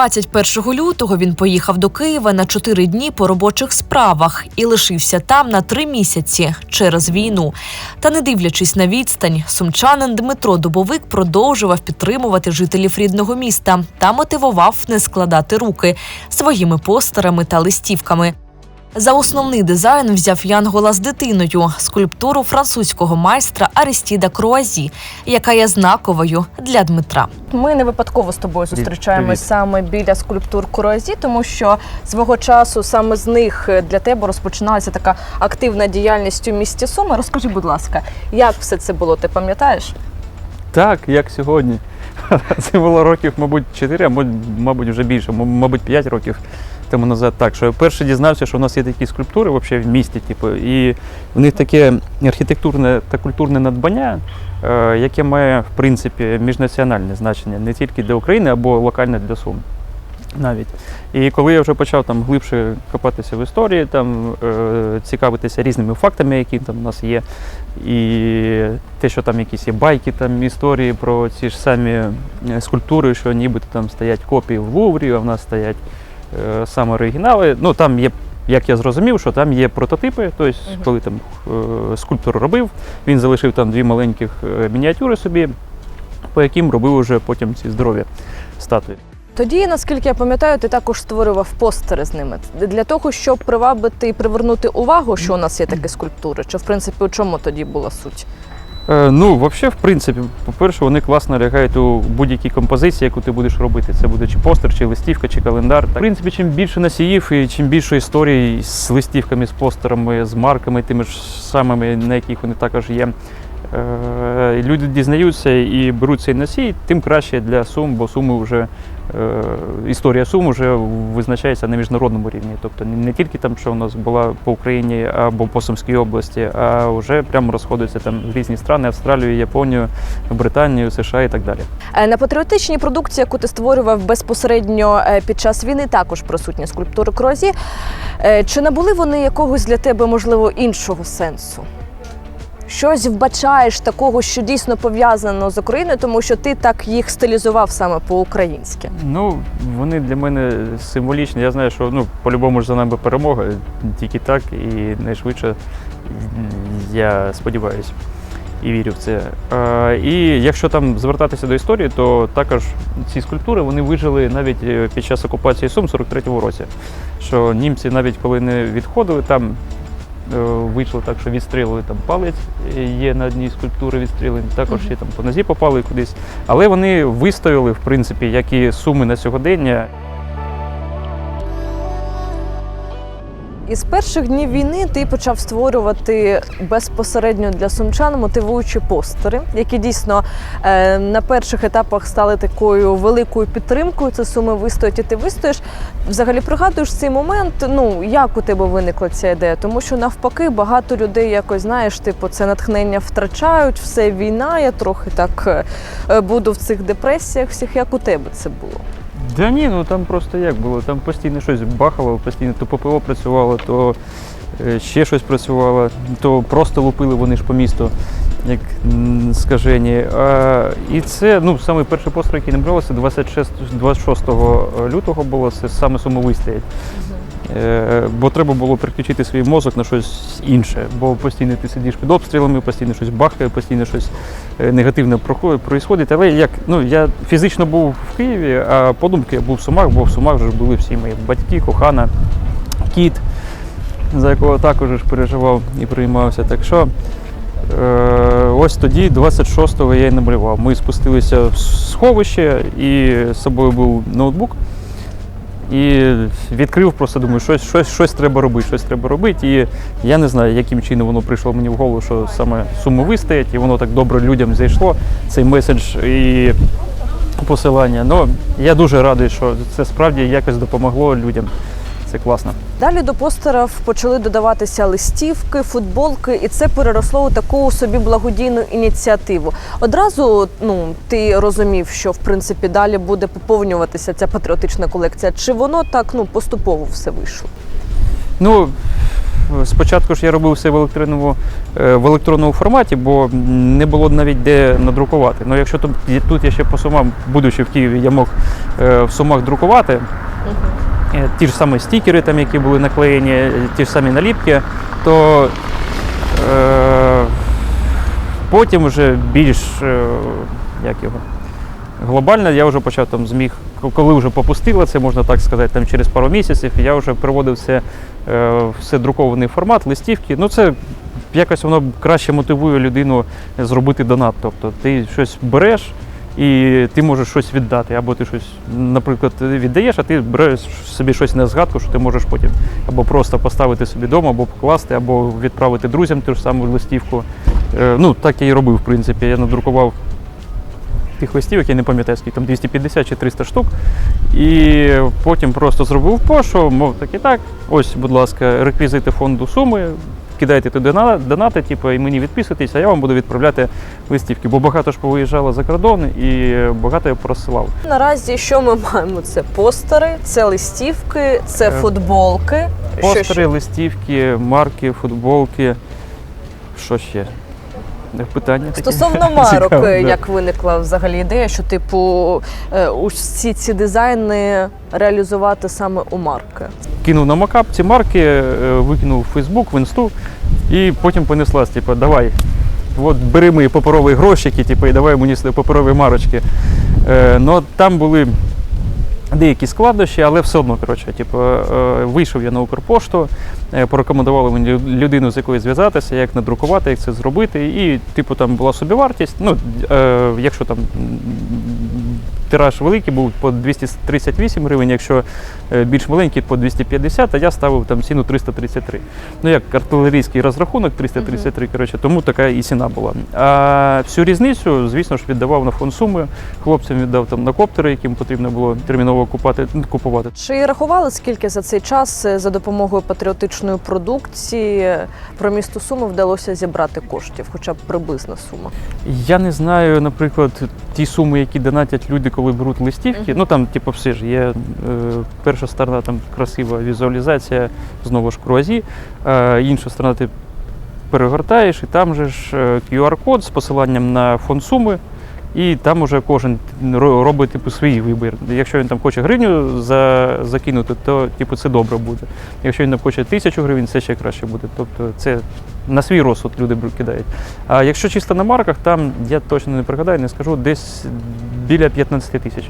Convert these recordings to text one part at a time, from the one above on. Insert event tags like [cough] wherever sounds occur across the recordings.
21 лютого він поїхав до Києва на чотири дні по робочих справах і лишився там на три місяці через війну. Та не дивлячись на відстань, сумчанин Дмитро Дубовик продовжував підтримувати жителів рідного міста та мотивував не складати руки своїми постерами та листівками. За основний дизайн взяв Янгола з дитиною, скульптуру французького майстра Арістіда Круазі, яка є знаковою для Дмитра. Ми не випадково з тобою Привіт. зустрічаємось саме біля скульптур Куразі, тому що свого часу саме з них для тебе розпочиналася така активна діяльність у місті Суми. Розкажи, будь ласка, як все це було? Ти пам'ятаєш? Так, як сьогодні. [laughs] Це було років, мабуть, 4, а мабуть, вже більше, мабуть, 5 років тому назад. Так, що я перше дізнався, що у нас є такі скульптури взагалі в місті, типу, і в них таке архітектурне та культурне надбання, е, яке має, в принципі, міжнаціональне значення не тільки для України або локальне для Сум. Навіть. І коли я вже почав там глибше копатися в історії, там, е, цікавитися різними фактами, які там у нас є, і те, що там якісь є байки, там історії про ці ж самі е, скульптури, що нібито там стоять копії в Луврі, а в нас стоять саме оригінали. Ну там є, як я зрозумів, що там є прототипи. Тобто, коли там е, скульптор робив, він залишив там дві маленьких е, мініатюри собі, по яким робив уже потім ці здорові статуї. Тоді, наскільки я пам'ятаю, ти також створював постери з ними для того, щоб привабити і привернути увагу, що у нас є такі скульптури. Чи в принципі у чому тоді була суть? Е, ну, взагалі, в принципі, по-перше, вони класно лягають у будь-якій композиції, яку ти будеш робити. Це буде чи постер, чи листівка, чи календар. В принципі, чим більше носіїв і чим більше історій з листівками, з постерами, з марками, тими ж самими, на яких вони також є. е, Люди дізнаються і беруть цей носій, тим краще для Сум, бо Суми вже історія Сум вже визначається на міжнародному рівні. Тобто не тільки там, що у нас була по Україні або по Сумській області, а вже прямо розходиться там в різні страни, Австралію, Японію, Британію, США і так далі. Е, На патріотичній продукції, яку ти створював безпосередньо е, під час війни, також присутні скульптури Крозі. Е, Чи набули вони якогось для тебе, можливо, іншого сенсу? Щось вбачаєш такого, що дійсно пов'язано з Україною, тому що ти так їх стилізував саме по-українськи. Ну, вони для мене символічні. Я знаю, що ну, по-любому ж за нами перемога, тільки так і найшвидше, я сподіваюся і вірю в це. Е, і якщо там звертатися до історії, то також ці скульптури вони вижили навіть е, під час окупації Сум 43-му році. Що німці навіть коли не відходили, там вийшло так, що відстрілили там палець, е, є на одній скульптурі відстрілені, також ще там по нозі попали кудись. Але вони вистояли, в принципі, як і суми на сьогодення. Із перших днів війни ти почав створювати безпосередньо для сумчан мотивуючі постери, які дійсно е, на перших етапах стали такою великою підтримкою. Це суми вистоять і ти вистоїш. Взагалі пригадуєш цей момент. Ну як у тебе виникла ця ідея? Тому що навпаки багато людей якось знаєш, типу, це натхнення втрачають, все війна. Я трохи так е, буду в цих депресіях. Всіх як у тебе це було? Да ні, ну там просто як було, там постійно щось бахало, постійно то ППО працювало, то е, ще щось працювало, то просто лупили вони ж по місту, як скажені. А, і це, ну, саме перший постріл, який набралося, 26, 26 лютого було, це саме. Е, Бо треба було переключити свій мозок на щось інше, бо постійно ти сидиш під обстрілами, постійно щось бахкає, постійно щось е, негативне проходить. Але як ну я фізично був в Києві, а подумки я був в Сумах, бо в Сумах вже були всі мої батьки, кохана, кіт, за якого також переживав і приймався. Так що е, ось тоді, 26-го, я і намалював. Ми спустилися в сховище, і з собою був ноутбук. І відкрив, просто думаю, щось, щось, щось треба робити, щось треба робити. І я не знаю, яким чином воно прийшло мені в голову, що саме суми вистоять, і воно так добре людям зайшло, цей меседж і посилання. Ну, я дуже радий, що це справді якось допомогло людям. Це класно. Далі до постерів почали додаватися листівки, футболки, і це переросло у таку собі благодійну ініціативу. Одразу ну ти розумів, що в принципі далі буде поповнюватися ця патріотична колекція. Чи воно так ну поступово все вийшло? Ну, спочатку ж я робив все в електронному, е, в електронному форматі, бо не було навіть де надрукувати. Ну, якщо тут, тут я ще по сумам, будучи в Києві, я мог е, в сумах друкувати, е, ті ж самі стікери, там, які були наклеєні, е, ті ж самі наліпки, то е, потім вже більш е, як його, глобально я вже почав там зміг, коли вже попустило це, можна так сказати, там через пару місяців, я вже приводив це е, все друкований формат, листівки. Ну це якось воно краще мотивує людину зробити донат. Тобто ти щось береш. І ти можеш щось віддати, або ти щось, наприклад, віддаєш, а ти береш собі щось на згадку, що ти можеш потім або просто поставити собі вдома, або покласти, або відправити друзям ту ж саму листівку. Е, ну, так я і робив, в принципі. Я надрукував тих листівок, я не пам'ятаю, скільки там 250 чи 300 штук. І потім просто зробив пошу, мов так і так. Ось, будь ласка, реквізити фонду суми. Кидайте туди донати, типу, і мені відписуйтесь, а я вам буду відправляти листівки. Бо багато ж повиїжджало за кордон і багато я просилав. Наразі що ми маємо? Це постери, це листівки, це футболки. футболки. Що Постери, ще? листівки, марки, футболки. Що ще? Е, Питання такі. Стосовно марок, е, да. як виникла взагалі ідея, що типу е, усі ці дизайни реалізувати саме у марки. кинув на макап ці марки, е, викинув в Фейсбук, в інсту, і потім понеслась, типу, давай. От бери мої паперові грошики, типу, і давай мені сюди паперові марочки. Е, ну, там були деякі складнощі, але все одно, коротше, типу, е, вийшов я на Укрпошту, порекомендували мені людину, з якою зв'язатися, як надрукувати, як це зробити. І, типу, там була собівартість. Ну, е, якщо там тираж великий був по 238 гривень, якщо е, більш маленький по 250, а я ставив там ціну 333. Ну як артилерійський розрахунок 333, коротше, тому така і ціна була. А всю різницю, звісно ж, віддавав на фонд суми. Хлопцям віддав там на коптери, яким потрібно було терміново купати, купувати. Чи рахували скільки за цей час е, за допомогою патріотичної продукції про місто Суми вдалося зібрати коштів, хоча б приблизна сума? Я не знаю, наприклад, ті суми, які донатять люди, коли беруть листівки. Мгм. Ну там, типу, все ж є е, перша сторона, там красива візуалізація, знову ж круазі, е, інша сторона ти перегортаєш, і там же ж е, QR-код з посиланням на фонд суми. І там уже кожен ро- робить типу, свій вибір. Якщо він там хоче гривню за, закинути, то типу, це добре буде. Якщо він там хоче тисячу гривень, це ще краще буде. Тобто це на свій розсуд люди кидають. А якщо чисто на марках, там я точно не пригадаю, не скажу, десь біля 15 тисяч.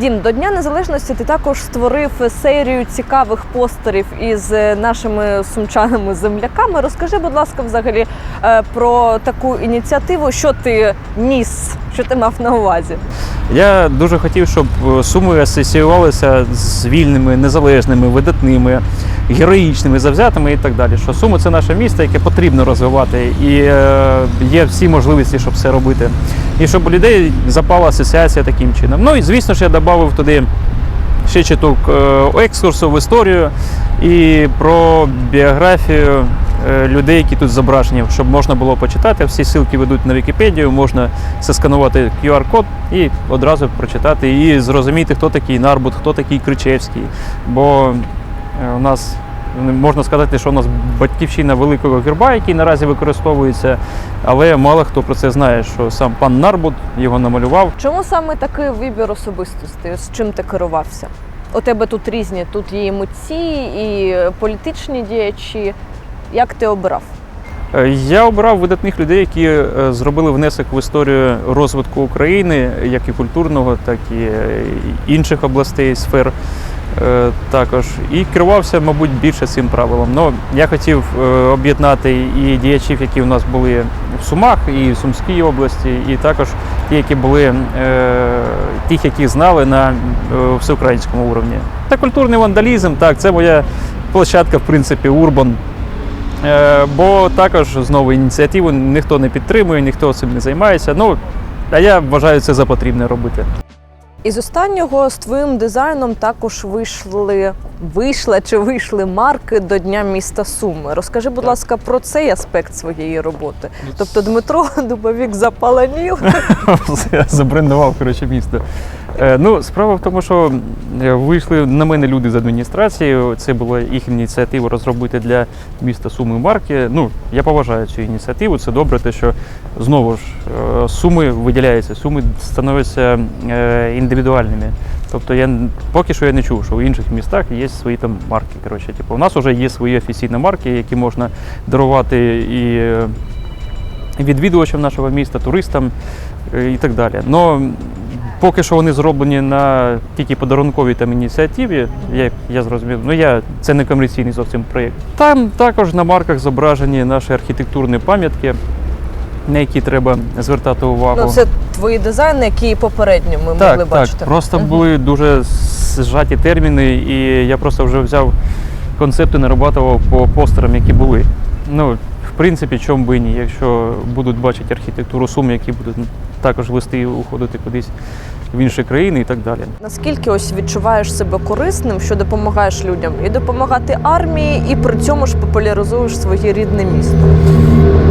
Дім, до Дня Незалежності ти також створив серію цікавих постерів із е, нашими сумчанами земляками. Розкажи, будь ласка, взагалі е, про таку ініціативу, що ти ніс, що ти мав на увазі. Я дуже хотів, щоб е, суми асоціювалися з вільними, незалежними, видатними, героїчними, завзятими і так далі. Що суми це наше місто, яке потрібно розвивати, і є всі можливості, щоб це робити. І щоб у людей запала асоціація таким чином. Ну і звісно ж, я додав туди ще чуток е, екскурсу в історію і про біографію е, людей, які тут зображені, щоб можна було почитати. Всі ссылки ведуть на Вікіпедію, можна засканувати QR-код і одразу прочитати і зрозуміти, хто такий Нарбут, хто такий Кричевський. Бо е, у нас можна сказати, що у нас батьківщина великого герба, який наразі використовується, але мало хто про це знає, що сам пан Нарбут його намалював. Чому саме такий вибір особистості? З чим ти керувався? У тебе тут різні, тут є і митці, і політичні діячі. Як ти обирав? Е, Я обрав видатних людей, які е, зробили внесок в історію розвитку України, як і культурного, так і е, інших областей, сфер також. І керувався, мабуть, більше цим правилом. Ну, я хотів е, об'єднати і діячів, які у нас були в Сумах, і в Сумській області, і також ті, які були е, тих, які знали на е, всеукраїнському уровні. Та культурний вандалізм, так, це моя площадка, в принципі, Урбан. Е, Бо також знову ініціативу ніхто не підтримує, ніхто цим не займається. Ну, а я вважаю це за потрібне робити. Із останнього з твоїм дизайном також вийшли, вийшла чи вийшли марки до Дня міста Суми. Розкажи, будь Так. ласка, про цей аспект своєї роботи. Тобто Дмитро [laughs] Дубовік запаланів. [laughs] Я забрендував коротше, місто. Е, Ну, справа в тому, що е, вийшли на мене люди з адміністрації. Це була їх ініціатива розробити для міста Суми марки. Ну, я поважаю цю ініціативу. Це добре, те, що знову ж е, суми виділяються, суми становляться е, індивідуальними. Тобто я поки що я не чув, що в інших містах є свої там марки. Коротше, типу, у нас вже є свої офіційні марки, які можна дарувати і відвідувачам нашого міста, туристам е, і так далі. Но поки що вони зроблені на тільки подарунковій там ініціативі, як я зрозумів. Ну я це не комерційний зовсім проєкт. Там також на марках зображені наші архітектурні пам'ятки, на які треба звертати увагу. Ну, це твої дизайни, які попередньо ми могли так, бачити. так. Просто Мгм. були дуже зжаті терміни, і я просто вже взяв концепти, нарабатував по постерам, які були. Ну, в принципі, чому би і ні, якщо будуть бачити архітектуру Сум, які будуть також вести і уходити кудись в інші країни і так далі. Наскільки ось відчуваєш себе корисним, що допомагаєш людям і допомагати армії, і при цьому ж популяризуєш своє рідне місто?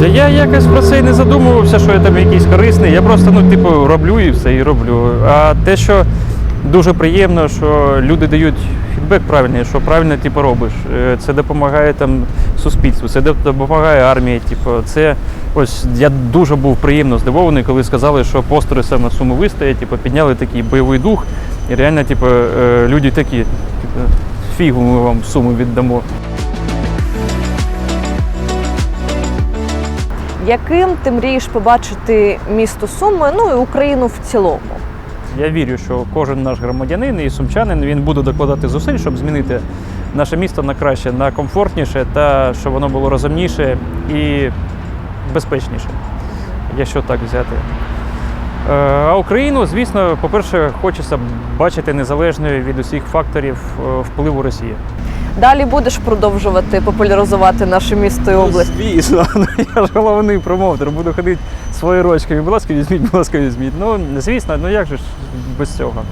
Та я якось про це і не задумувався, що я там якийсь корисний. Я просто ну, типу, роблю і все і роблю. А те, що дуже приємно, що люди дають фідбек правильний, що правильно типу, робиш. Е, Це допомагає там суспільству, це доп- допомагає армії. Типу, це ось я дуже був приємно здивований, коли сказали, що постери саме суми вистоять, типу, підняли такий бойовий дух. І реально, типу, е, люди такі, типу, фігу ми вам суму віддамо. Яким ти мрієш побачити місто Суми, ну і Україну в цілому? Я вірю, що кожен наш громадянин і сумчанин він буде докладати зусиль, щоб змінити наше місто на краще, на комфортніше та щоб воно було розумніше і безпечніше, якщо так взяти. Е, А Україну, звісно, по-перше, хочеться бачити незалежною від усіх факторів е, впливу Росії. Далі будеш продовжувати популяризувати наше місто і область. Звісно, [laughs] ну, я ж головний промоутер, буду ходити своєю ручкою. Будь ласка, візьміть, будь ласка, візьміть. Ну, звісно, ну як же ж без цього?